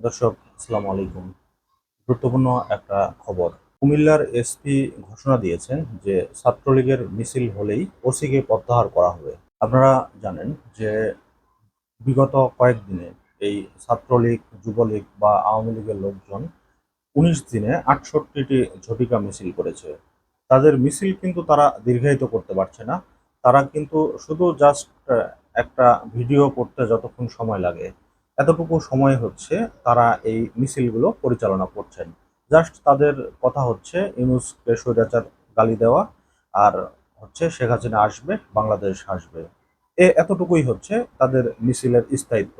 দর্শক, আসসালামু আলাইকুম। গুরুত্বপূর্ণ একটা খবর। কুমিল্লার এসপি ঘোষণা দিয়েছেন যে ছাত্রলীগের মিছিল হলেই ওসিকে প্রত্যাহার করা হবে। আপনারা জানেন যে বিগত কয়েকদিনে এই ছাত্রলীগ, যুবলীগ বা আওয়ামী লীগের লোকজন উনিশ দিনে আটষট্টিটি ঝটিকা মিছিল করেছে। তাদের মিছিল কিন্তু তারা দীর্ঘায়িত করতে পারছে না। তারা কিন্তু শুধু জাস্ট একটা ভিডিও করতে যতক্ষণ সময় লাগে। এতটুকু সময় হচ্ছে তারা এই মিছিলগুলো পরিচালনা করছেন। জাস্ট তাদের কথা হচ্ছে ইউনুসকে স্বৈরাচার গালি দেওয়া আর হচ্ছে শেখ হাসিনা আসবে, বাংলাদেশ আসবে। এ এতটুকুই হচ্ছে তাদের মিছিলের স্থায়িত্ব।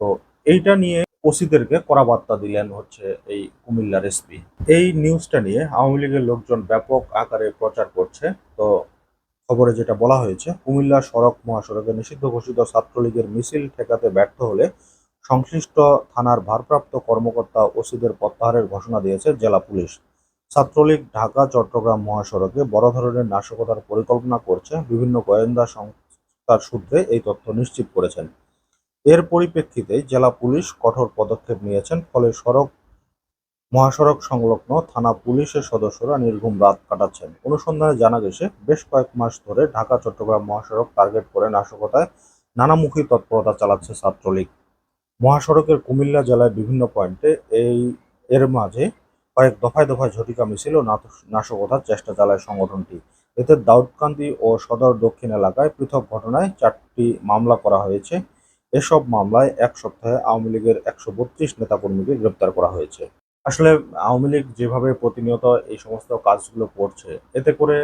তো এইটা নিয়ে ওসিদেরকে কড়া বার্তা দিলেন হচ্ছে এই কুমিল্লার এসপি। এই নিউজটা নিয়ে আওয়ামী লীগের লোকজন ব্যাপক আকারে প্রচার করছে। তো খবরে যেটা বলা হয়েছে, কুমিল্লা সড়ক মহাসড়কে নিষিদ্ধ ঘোষিত ছাত্রলীগের মিছিল ঠেকাতে ব্যর্থ হলে সংশ্লিষ্ট থানার ভারপ্রাপ্ত কর্মকর্তা ওসিদের প্রত্যাহারের ঘোষণা দিয়েছে জেলা পুলিশ। ছাত্রলীগ, ঢাকা, চট্টগ্রাম মহাসড়কে বড় ধরনের নাশকতার পরিকল্পনা করছে বিভিন্ন গোয়েন্দা সংস্থার সূত্রে এই তথ্য নিশ্চিত করেছেন। এর পরিপ্রেক্ষিতে জেলা পুলিশ কঠোর পদক্ষেপ নিয়েছেন, ফলে সড়ক, মহাসড়ক সংলগ্ন থানা পুলিশের সদস্যরা নির্ঘুম রাত কাটাচ্ছেন। অনুসন্ধানে জানা গেছে, বেশ কয়েক মাস ধরে ঢাকা, চট্টগ্রাম মহাসড়ক টার্গেট করে নাশকতায় নানামুখী তৎপরতা চালাচ্ছে ছাত্রলীগ। মহাসড়কের কুমিল্লা জেলায় বিভিন্ন পয়েন্টে এই, এর মাঝে কয়েক দফায় দফায় ঝটিকা মিছিল ও নাশকতার চেষ্টা চালায় সংগঠনটি। এতে দাউদকান্দি ও সদর দক্ষিণ এলাকায় পৃথক ঘটনায় চারটি মামলা করা হয়েছে। এসব মামলায় এক সপ্তাহে আওয়ামী লীগের একশো বত্রিশ নেতাকর্মীকে গ্রেপ্তার করা হয়েছে। আসলে আওয়ামী লীগ যেভাবে প্রতিনিয়ত এই সমস্ত কাজগুলো করছে, এতে করে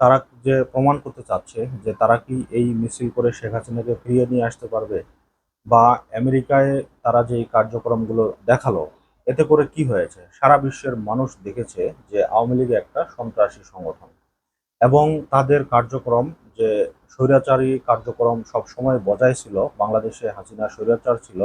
তারা যে প্রমাণ করতে চাচ্ছে যে তারা কি এই মিছিল করে শেখ হাসিনাকে ফিরিয়ে নিয়ে আসতে পারবে বা আমেরিকায় তারা যে কার্যক্রমগুলো দেখাল, এতে করে কি হয়েছে? সারা বিশ্বের মানুষ দেখেছে যে আওয়ামী লীগ একটা সন্ত্রাসী সংগঠন এবং তাদের কার্যক্রম যে স্বৈরাচারী কার্যক্রম সব সময় বজায় ছিল, বাংলাদেশে হাসিনা স্বৈরাচার ছিল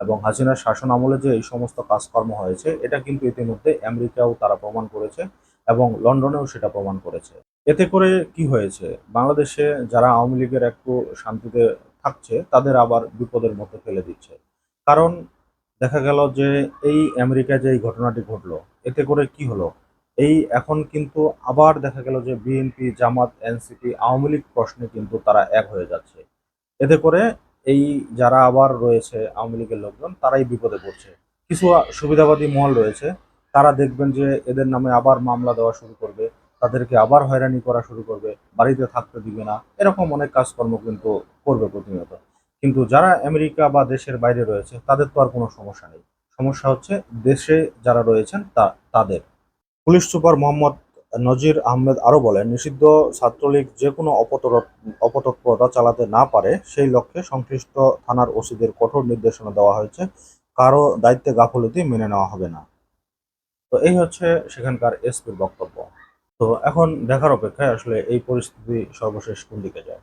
এবং হাসিনার শাসন আমলে যে এই সমস্ত কাজকর্ম হয়েছে, এটা কিন্তু ইতিমধ্যে আমেরিকাও তারা প্রমাণ করেছে এবং লন্ডনেও সেটা প্রমাণ করেছে। এতে করে কি হয়েছে? বাংলাদেশে যারা আওয়ামী লীগের একটু শান্তিতে থাকছে, তাদের আবার বিপদের মধ্যে ফেলে দিচ্ছে। কারণ দেখা গেল যে এই আমেরিকায় যে এই ঘটনাটি ঘটলো, এতে করে কি হলো? এই এখন কিন্তু আবার দেখা গেল যে BNP, Jamaat, NCP Awami league প্রশ্নে কিন্তু তারা এক হয়ে যাচ্ছে। এতে করে এই যারা আবার রয়েছে আওয়ামী লীগের লোকজন, তারাই বিপদে পড়ছে। কিছু সুবিধাবাদী মহল রয়েছে, তারা দেখবেন যে এদের নামে আবার মামলা দেওয়া শুরু করবে, তাদেরকে আবার হয়রানি করা শুরু করবে, বাড়িতে থাকতে দিবে না। এরকম অনেক কাজকর্ম কিন্তু করবে প্রতিনিয়ত। কিন্তু যারা আমেরিকা বা দেশের বাইরে রয়েছে, তাদের তো আর কোনো সমস্যা নেই। সমস্যা হচ্ছে দেশে যারা রয়েছেন, তা, তাদের। পুলিশ সুপার মোহাম্মদ নজির আহমেদ আরও বলেন, নিষিদ্ধ ছাত্রলীগ যে কোনো অপতৎপরতা চালাতে না পারে, সেই লক্ষ্যে সংশ্লিষ্ট থানার ওসিদের কঠোর নির্দেশনা দেওয়া হয়েছে। কারও দায়িত্বে গাফলতি মেনে নেওয়া হবে না। তো এই হচ্ছে সেখানকার এসপির বক্তব্য। তো এখন দেখার অপেক্ষায় আসলে এই পরিস্থিতি সর্বশেষ কোন দিকে যায়?